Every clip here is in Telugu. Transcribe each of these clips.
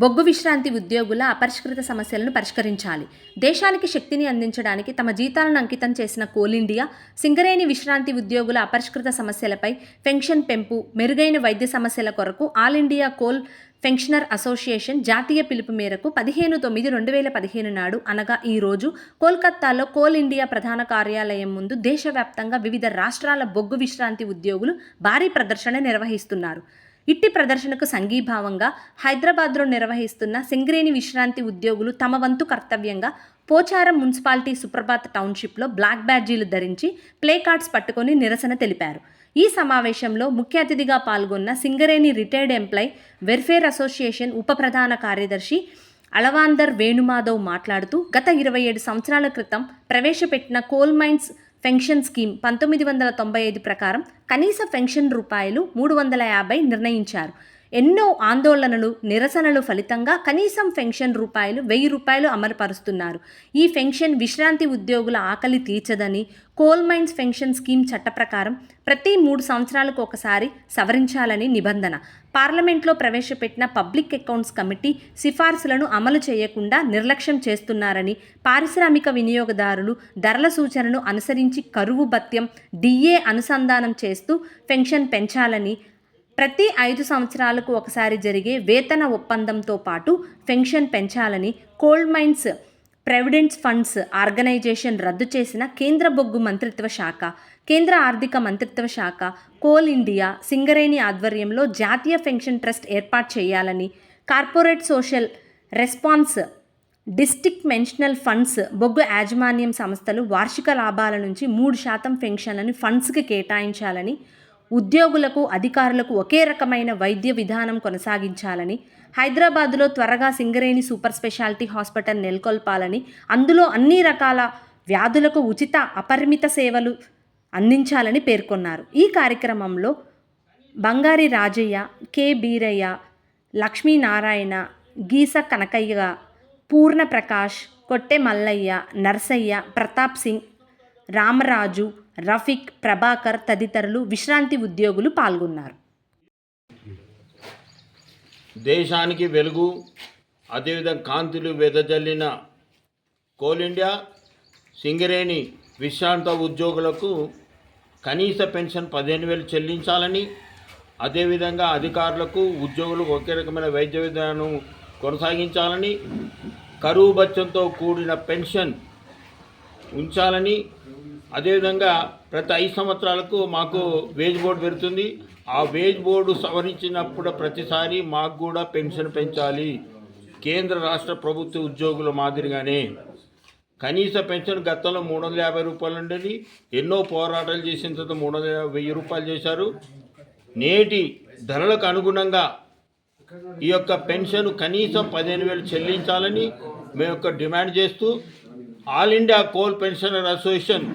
బొగ్గు విశ్రాంతి ఉద్యోగుల అపరిష్కృత సమస్యలను పరిష్కరించాలి. దేశానికి శక్తిని అందించడానికి తమ జీతాలను అంకితం చేసిన కోల్ ఇండియా సింగరేణి విశ్రాంతి ఉద్యోగుల అపరిష్కృత సమస్యలపై పెన్షన్ పెంపు మెరుగైన వైద్య సమస్యల కొరకు all India coal pensioner association జాతీయ పిలుపు మేరకు పదిహేను తొమ్మిది రెండు వేల పదిహేను నాడు అనగా ఈ రోజు కోల్కత్తాలో కోల్ ఇండియా ప్రధాన కార్యాలయం ముందు దేశవ్యాప్తంగా వివిధ రాష్ట్రాల బొగ్గు విశ్రాంతి ఉద్యోగులు భారీ ప్రదర్శన నిర్వహిస్తున్నారు. ఇట్టి ప్రదర్శనకు సంఘీభావంగా హైదరాబాద్లో నిర్వహిస్తున్న సింగరేణి విశ్రాంతి ఉద్యోగులు తమ వంతు కర్తవ్యంగా పోచారం మున్సిపాలిటీ సుప్రభాత్ టౌన్షిప్లో బ్లాక్ బ్యాడ్జీలు ధరించి ప్లే కార్డ్స్ పట్టుకొని నిరసన తెలిపారు. ఈ సమావేశంలో ముఖ్య అతిథిగా పాల్గొన్న Singareni retired employ welfare association ఉప ప్రధాన కార్యదర్శి అళవాందర్ వేణుమాధవ్ మాట్లాడుతూ గత ఇరవై ఏడు సంవత్సరాల క్రితం ప్రవేశపెట్టిన కోల్ మైన్స్ పెన్షన్ స్కీమ్ పంతొమ్మిది వందల తొంభై ఐదు ప్రకారం కనీస పెన్షన్ రూపాయలు మూడు వందల యాభై నిర్ణయించారు. ఎన్నో ఆందోళనలు నిరసనలు ఫలితంగా కనీసం పెన్షన్ రూపాయలు వెయ్యి రూపాయలు అమలుపరుస్తున్నారు. ఈ పెన్షన్ విశ్రాంతి ఉద్యోగుల ఆకలి తీర్చదని కోల్ మైన్స్ పెన్షన్ స్కీమ్ చట్ట ప్రకారం ప్రతి మూడు సంవత్సరాలకు ఒకసారి సవరించాలని నిబంధన. పార్లమెంట్లో ప్రవేశపెట్టిన పబ్లిక్ అకౌంట్స్ కమిటీ సిఫార్సులను అమలు చేయకుండా నిర్లక్ష్యం చేస్తున్నారని పారిశ్రామిక వినియోగదారులు ధరల సూచనను అనుసరించి కరువు భత్యం డిఏ అనుసంధానం చేస్తూ పెన్షన్ పెంచాలని ప్రతి ఐదు సంవత్సరాలకు ఒకసారి జరిగే వేతన ఒప్పందంతో పాటు పెన్షన్ పెంచాలని coal mines provident funds organisation రద్దు చేసిన కేంద్ర బొగ్గు మంత్రిత్వ శాఖ కేంద్ర ఆర్థిక మంత్రిత్వ శాఖ కోల్ ఇండియా సింగరేణి ఆధ్వర్యంలో జాతీయ పెన్షన్ ట్రస్ట్ ఏర్పాటు చేయాలని corporate social response district mineral funds బొగ్గు యాజమాన్యం సంస్థలు వార్షిక లాభాల నుంచి మూడు శాతం పెన్షన్లను ఫండ్స్కి కేటాయించాలని ఉద్యోగులకు అధికారులకు ఒకే రకమైన వైద్య విధానం కొనసాగించాలని హైదరాబాదులో త్వరగా సింగరేణి సూపర్ స్పెషాలిటీ హాస్పిటల్ నెలకొల్పాలని అందులో అన్ని రకాల వ్యాధులకు ఉచిత అపరిమిత సేవలు అందించాలని పేర్కొన్నారు. ఈ కార్యక్రమంలో బంగారి రాజయ్య కె. బీరయ్య లక్ష్మీనారాయణ గీస కనకయ్య పూర్ణ ప్రకాష్ కొట్టె మల్లయ్య నర్సయ్య ప్రతాప్ సింగ్ రామరాజు రఫీక్ ప్రభాకర్ తదితరులు విశ్రాంతి ఉద్యోగులు పాల్గొన్నారు. దేశానికి వెలుగు అదేవిధంగా కాంతులు వెదజల్లిన కోల్ ఇండియా సింగరేణి విశ్రాంత ఉద్యోగులకు కనీస పెన్షన్ పదిహేను వేలు చెల్లించాలని అదేవిధంగా అధికారులకు ఉద్యోగులకు ఒకే రకమైన వైద్య విధానం కొనసాగించాలని కరువు బత్యంతో కూడిన పెన్షన్ ఉంచాలని అదేవిధంగా ప్రతి ఐదు సంవత్సరాలకు మాకు వేజ్ బోర్డు పెడుతుంది ఆ వేజ్ బోర్డు సవరించినప్పుడు ప్రతిసారి మాకు కూడా పెన్షన్ పెంచాలి. కేంద్ర రాష్ట్ర ప్రభుత్వ ఉద్యోగుల మాదిరిగానే. కనీస పెన్షన్ గతంలో మూడు వందల యాభై రూపాయలు ఉండేది. ఎన్నో పోరాటాలు చేసిన తర్వాత మూడు వందల వెయ్యి రూపాయలు చేశారు. నేటి ధరలకు అనుగుణంగా ఈ యొక్క పెన్షన్ కనీసం పదిహేను వేలు చెల్లించాలని మేము యొక్క డిమాండ్ చేస్తూ all India coal pensioner association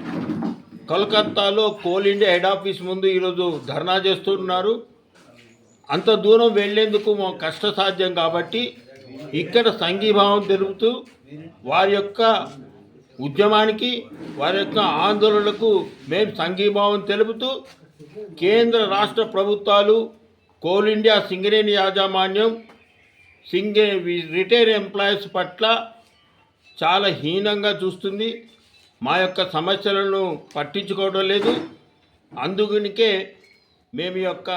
కలకత్తాలో కోల్ ఇండియా హెడ్ ఆఫీస్ ముందు ఈరోజు ధర్నా చేస్తున్నారు. అంత దూరం వెళ్ళేందుకు మా కష్టసాధ్యం కాబట్టి ఇక్కడ సంఘీభావం తెలుపుతూ వారి యొక్క ఉద్యమానికి వారి యొక్క ఆందోళనలకు మేము సంఘీభావం తెలుపుతూ కేంద్ర రాష్ట్ర ప్రభుత్వాలు కోల్ ఇండియా సింగరేణి యాజమాన్యం సింగే రిటైర్ ఎంప్లాయీస్ పట్ల చాలా హీనంగా చూస్తుంది. మా యొక్క సమస్యలను పట్టించుకోవడం లేదు. అందుకనికే మేము యొక్క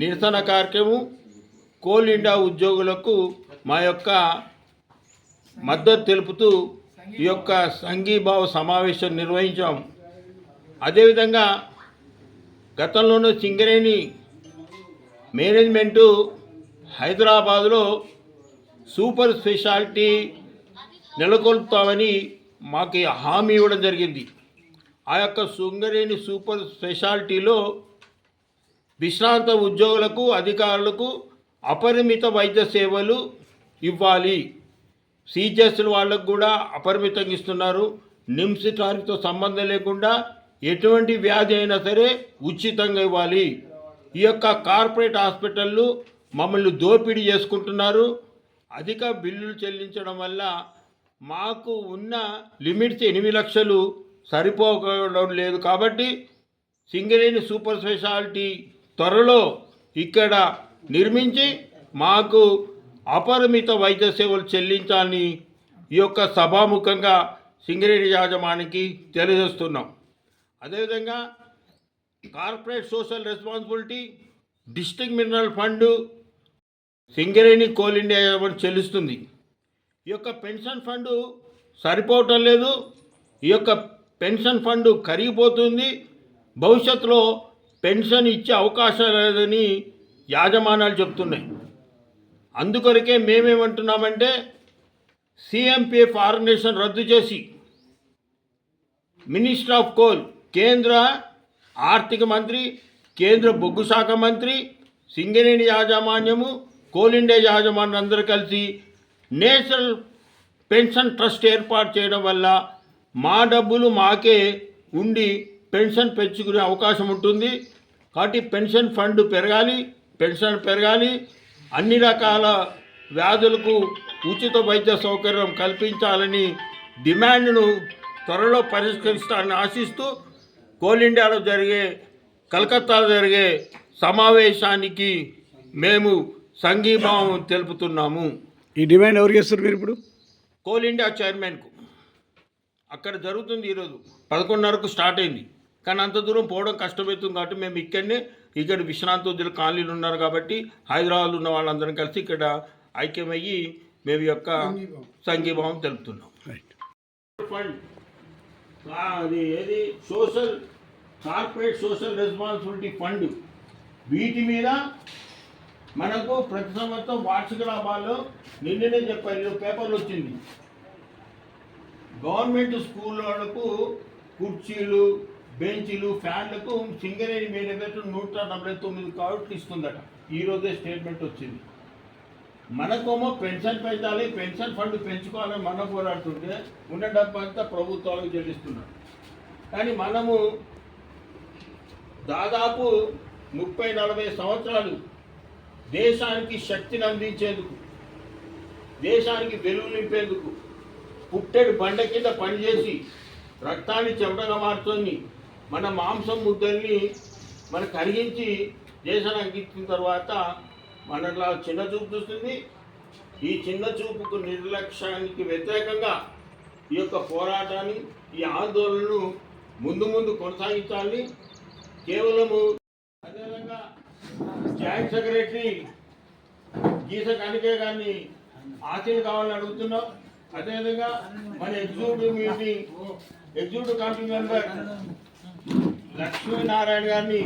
నిరసన కార్యక్రమం కోల్ ఇండియా ఉద్యోగులకు మా యొక్క మద్దతు తెలుపుతూ ఈ యొక్క సంఘీభావ సమావేశం నిర్వహించాం. అదేవిధంగా గతంలోనూ సింగరేణి మేనేజ్మెంటు హైదరాబాదులో సూపర్ స్పెషాలిటీ నెలకొల్పుతామని మాకు హామీ ఇవ్వడం జరిగింది. ఆ యొక్క శృంగరేణి సూపర్ స్పెషాలిటీలో విశ్రాంత ఉద్యోగులకు అధికారులకు అపరిమిత వైద్య సేవలు ఇవ్వాలి. సీజెస్ వాళ్ళకు కూడా అపరిమితంగా ఇస్తున్నారు. నిమ్స్ టారితో సంబంధం లేకుండా ఎటువంటి వ్యాధి అయినా సరే ఉచితంగా ఇవ్వాలి. ఈ యొక్క కార్పొరేట్ హాస్పిటళ్ళు మమ్మల్ని దోపిడీ చేసుకుంటున్నారు. అధిక బిల్లులు చెల్లించడం వల్ల మాకు ఉన్న లిమిట్స్ ఎనిమిది లక్షలు సరిపోవడం లేదు కాబట్టి సింగరేణి సూపర్ స్పెషాలిటీ త్వరలో ఇక్కడ నిర్మించి మాకు అపరిమిత వైద్య సేవలు చెల్లించాలని ఈ యొక్క సభాముఖంగా సింగరేణి యాజమానికి తెలియజేస్తున్నాం. అదేవిధంగా corporate social responsibility district mineral fund Singareni coal India యాజమాన్యం చెల్లిస్తుంది. ఈ యొక్క పెన్షన్ ఫండ్ సరిపోవటం లేదు. ఈ యొక్క పెన్షన్ ఫండ్ కరిగిపోతుంది. భవిష్యత్తులో పెన్షన్ ఇచ్చే అవకాశం లేదని యాజమాన్యాలు చెప్తున్నాయి. అందుకొరకే మేమేమంటున్నామంటే సిఎంపిఎఫ్ ఆర్గనైజేషన్ రద్దు చేసి మినిస్టర్ ఆఫ్ కోల్ కేంద్ర ఆర్థిక మంత్రి కేంద్ర బొగ్గు శాఖ మంత్రి సింగరేణి యాజమాన్యము కోల్ ఇండియా యాజమాన్యం అందరూ కలిసి నేషనల్ పెన్షన్ ట్రస్ట్ ఏర్పాటు చేయడం వల్ల మా డబ్బులు మాకే ఉండి పెన్షన్ పెంచుకునే అవకాశం ఉంటుంది. కాబట్టి పెన్షన్ ఫండ్ పెరగాలి పెన్షన్ పెరగాలి. అన్ని రకాల వ్యాధులకు ఉచిత వైద్య సౌకర్యం కల్పించాలని డిమాండ్ను త్వరలో పరిష్కరిస్తానని ఆశిస్తూ కోల్ ఇండియాలో జరిగే కలకత్తాలో జరిగే సమావేశానికి మేము సంఘీభావం తెలుపుతున్నాము. ఈ డిమాండ్ ఎవరు చేస్తారు మీరు ఇప్పుడు? కోల్ ఇండియా చైర్మన్కు. అక్కడ జరుగుతుంది ఈరోజు. పదకొండున్నరకు స్టార్ట్ అయింది. కానీ అంత దూరం పోవడం కష్టమవుతుంది కాబట్టి మేము ఇక్కడనే ఇక్కడ విశ్రాంతి వద్దుల కాలనీలు ఉన్నారు కాబట్టి హైదరాబాద్ ఉన్న వాళ్ళందరం కలిసి ఇక్కడ ఐక్యమయ్యి మేము యొక్క సంఘీభావం తెలుపుతున్నాం. Right fund. ఆ, అది ఏది? Social corporate social responsibility fund. వీటి మీద మనకు ప్రతి సంవత్సరం వార్షిక లాభాలు నిన్ననే చెప్పారు పేపర్లు వచ్చింది. గవర్నమెంట్ స్కూళ్ళకు కుర్చీలు బెంచీలు ఫ్యాన్లకు సింగరేణి మేనేజర్ నూట డెబ్బై తొమ్మిది కోట్లు ఇస్తుందట. ఈరోజే స్టేట్మెంట్ వచ్చింది. మనకేమో పెన్షన్ పెంచాలి పెన్షన్ ఫండ్ పెంచుకోవాలని మనం పోరాడుతుంటే ఉన్న డబ్బు అంతా ప్రభుత్వాలకు చెల్లిస్తున్నాం కానీ మనము దాదాపు ముప్పై నలభై సంవత్సరాలు దేశానికి శక్తిని అందించేందుకు దేశానికి వెలుగు నింపేందుకు పుట్టెడు బండ కింద పనిచేసి రక్తాన్ని చెమటగా మార్చుకొని మన మాంసం ముద్దల్ని మన కరిగించి దేశాన్ని అందించిన తర్వాత మనలా చిన్న చూపు చూస్తుంది. ఈ చిన్న చూపుకు నిర్లక్ష్యానికి వ్యతిరేకంగా ఈ యొక్క పోరాటాన్ని ఈ ఆందోళనను ముందు ముందు కొనసాగించాలని కేవలము అదేవిధంగా జాయింట్ సెక్రటరీ గీత కనికే గారిని ఆచర్యం కావాలని అడుగుతున్నాం అదేవిధంగా మన executive meeting executive committee member Lakshminarayana గారిని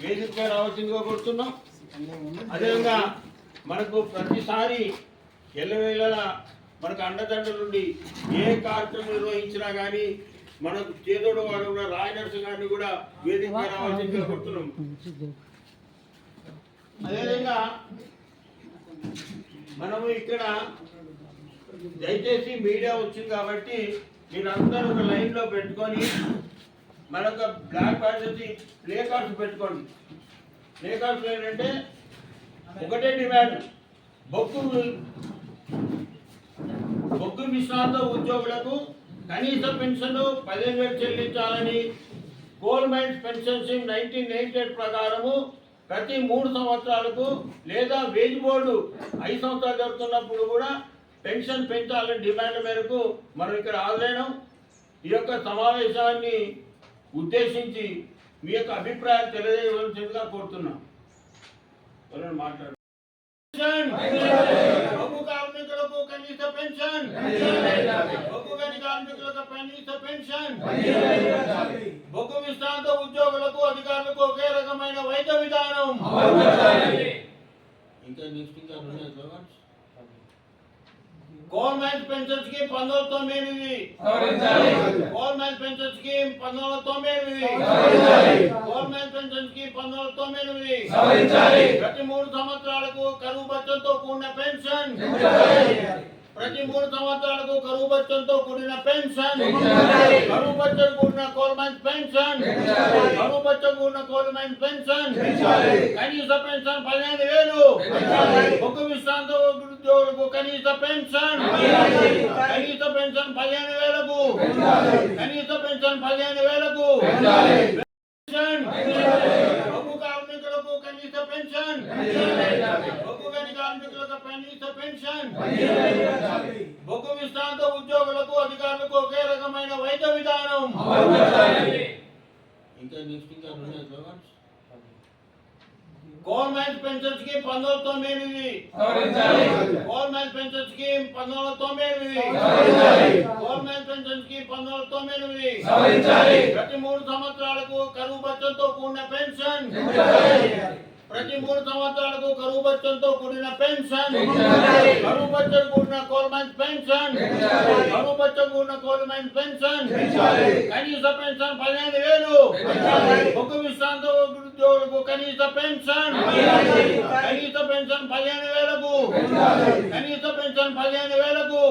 వేదికగా రావాల్సిందిగా కోరుతున్నాం. అదేవిధంగా మనకు ప్రతిసారి ఎల్లవేళలా మనకు అండదండల నుండి ఏ కార్యక్రమం నిర్వహించినా కానీ మనకు చేదోడు వాడు కూడా రాయనర్సు గారిని కూడా వేదికగా రావాల్సిందిగా కోరుతున్నాం. అదేవిధంగా మనము ఇక్కడ దయచేసి మీడియా వచ్చింది కాబట్టి మీరందరూ ఒక లైన్లో పెట్టుకొని మనొక బ్లాక్ కార్డ్స్ వచ్చి ప్లే కార్డ్స్ పెట్టుకోండి. ప్లే కార్డ్స్ ఏంటంటే ఒకటే డిమాండ్ బొగ్గు బొగ్గు విశ్రాంత ఉద్యోగులకు కనీస పెన్షన్ పదిహేను వేలు చెల్లించాలని coal mines pension scheme nineteen eighty eight ప్రకారము ప్రతి మూడు సంవత్సరాలకు లేదా వేజ్ బోర్డు ఐదు సంవత్సరాలు జరుగుతున్నప్పుడు కూడా పెన్షన్ పెంచాలని డిమాండ్ మేరకు మనం ఇక్కడ హాజరైనాం ఈ యొక్క సమావేశాన్ని ఉద్దేశించి మీ యొక్క అభిప్రాయాలు తెలియజేయవలసిందిగా కోరుతున్నాం. మాట్లాడు బొగ్గు కార్మికులకు కనీస పెన్షన్! బొగ్గు గని కార్మికులకు కనీస పెన్షన్! బొగ్గు విశ్రాంత ఉద్యోగులకు అధికారులకు ఒకే రకమైన వైద్య ఇంకా నెక్స్ట్ ఇంకా ఉన్నాయి స్లోగన్స్ గవర్నమెంట్ పెన్షన్ స్కీమ్ పంతొమ్మిది తొంభై ఎనిమిది. గవర్నమెంట్ పెన్షన్ స్కీమ్ పంతొమ్మిది తొంభై ఎనిమిది. గవర్నమెంట్ పెన్షన్ స్కీమ్ పంతొమ్మిది తొంభై ఎనిమిది. ప్రతి మూడు సంవత్సరాలకు కరువు బచ్చంతో కూడిన పెన్షన్. సంవత్సరాలకు కరువు బచ్చంతో కూడిన పెన్షన్ కరువు బచ్చం కూడిన కోల్మెంట్ పెన్షన్ కరువు బచ్చం కూడిన కోల్మెంట్ పెన్షన్ కనీస పెన్షన్ పదిహేను వేలు ఒక విశ్రాంత ఉద్యోగులకు కనీస పెన్షన్ కనీస పెన్షన్ పదిహేను వేలకు కనీస పెన్షన్ పదిహేను వేలకు పెన్షన్ బొగ్గు కార్మికులకు కనీస పెన్షన్ బొగ్గు గని కార్మికులకు కనీస పెన్షన్. బొగ్గు విశ్రాంత ఉద్యోగులకు అధికారులకు ఒకే రకమైన వైద్య విధానం. ఇంకా నెక్స్ట్ ఇంకా గవర్నమెంట్ పెన్షన్ స్కీమ్ పంతొమ్మిది తొంభై ఎనిమిది. గవర్నమెంట్ పెన్షన్ స్కీమ్ పంతొమ్మిది తొంభై ఎనిమిది. గవర్నమెంట్ పెన్షన్ స్కీమ్ పంతొమ్మిది తొంభై ఎనిమిది. ప్రతి మూడు సంవత్సరాలకు కరువు బచ్చంతో కూడిన పెన్షన్. ప్రతి మూడు సంవత్సరాలకు కరువు బచ్చంతో కూడిన పెన్షన్. కరువు బచ్చం కూడిన గవర్నమెంట్ పెన్షన్. కరువు బచ్చం కూడిన గవర్నమెంట్ పెన్షన్. కనీస పెన్షన్ పదిహేను వేలు. ఒక విశ్రాంత ఉద్యోగులకు కనీస పెన్షన్. కనీస పెన్షన్ పదిహేను వేలకు. కనీస పెన్షన్ పదిహేను వేలకు.